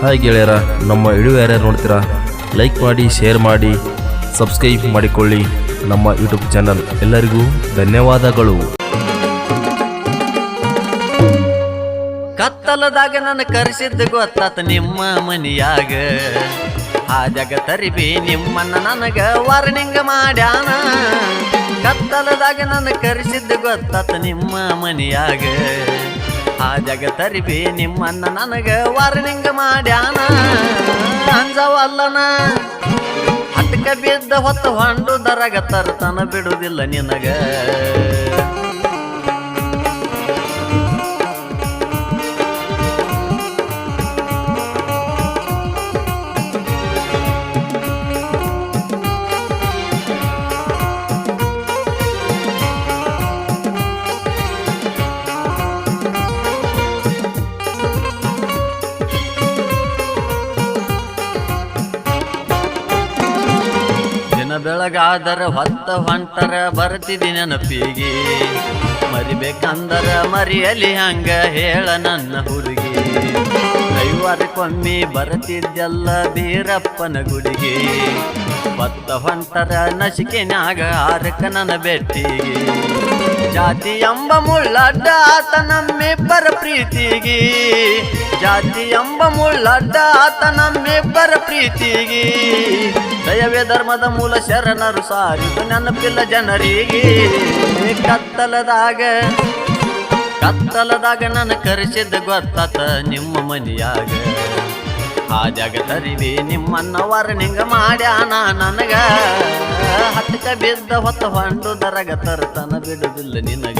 Hi ಗೆಳೆಯರ, ನಮ್ಮ video ಯಾರ್ಯಾರು ನೋಡ್ತೀರಾ? ಲೈಕ್ ಮಾಡಿ ಶೇರ್ ಮಾಡಿ ಸಬ್ಸ್ಕ್ರೈಬ್ ಮಾಡಿಕೊಳ್ಳಿ ನಮ್ಮ ಯೂಟ್ಯೂಬ್ ಚಾನಲ್ ಎಲ್ಲರಿಗೂ ಧನ್ಯವಾದಗಳು. ಕತ್ತಲದಾಗ ನನ್ನ ಕರೆಸಿದ್ದು ಗೊತ್ತಾತ ನಿಮ್ಮ ಮನಿಯಾಗ. ಆ ತರಿಬಿ ನಿಮ್ಮನ್ನ ನನಗ ವಾರ್ನಿಂಗ್ ಮಾಡ್ಯಾನ. ಕತ್ತಲದಾಗ ನನ್ನ ಕರೆಸಿದ್ದು ಗೊತ್ತಾತ ನಿಮ್ಮ ಮನಿಯಾಗ. ಆ ಜಗ ತರಿಬಿ ನಿಮ್ಮನ್ನ ನನಗ ವಾರ್ನಿಂಗ್ ಮಾಡ್ಯಾನ. ಅಂಜವಲ್ಲನ. ಹಟ್ಕ ಬಿದ್ದ ಹೊತ್ತು ಹೊಂಡು ದರಗ ತರ್ತನ ಬಿಡುವುದಿಲ್ಲ ನಿನಗ. ಬೆಳಗಾದರ ಹೊತ್ತ ಹೊಂಟರ ಬರ್ತಿದಿ ನೆನಪಿಗೆ. ಮರಿಬೇಕಂದರ ಮರಿಯಲಿ ಹಂಗ ಹೇಳ ನನ್ನ ಹುಡುಗಿ. ರವಿವಾರಕ್ಕೊಮ್ಮೆ ಬರ್ತಿದ್ದೆಲ್ಲ ಬೀರಪ್ಪನ ಗುಡಿಗೆ. ಭತ್ತ ಹೊಂಟರ ಆರಕ ನನ್ನ ಬೆಟ್ಟಿಗೆ. ಜಾತಿ ಎಂಬ ಮುಳ್ಳಡ್ಡ ಆತ ನಮ್ಮಿಬ್ಬರ ಪ್ರೀತಿಗೆ ಜಾತಿ ಎಂಬ ಮುಳ್ಳಡ್ಡ ಆತ ನಮ್ಮಿಬ್ಬರ ಪ್ರೀತಿಗೆ ದಯವೇ ಧರ್ಮದ ಮೂಲ ಶರಣರು ಸಾರಿದು ನೆನಪಿಲ್ಲ ಜನರಿಗೆ. ಕತ್ತಲದಾಗ ಕತ್ತಲದಾಗ ನನ್ನ ಕರೆಸಿದ್ದ ಗೊತ್ತಾತ ನಿಮ್ಮ ಮನೆಯಾಗ. ಆ ಜಾಗ ತರಿವಿ ನಿಮ್ಮನ್ನ ವರ್ಣಿಂಗ ಮಾಡ್ಯಾನ ನನಗ. ಹತ್ತಕ ಬಿದ್ದ ಹೊತ್ತ ಹೊಂಡು ದರಗ ತರತನ ಬಿಡುದಿಲ್ಲ ನಿನಗ.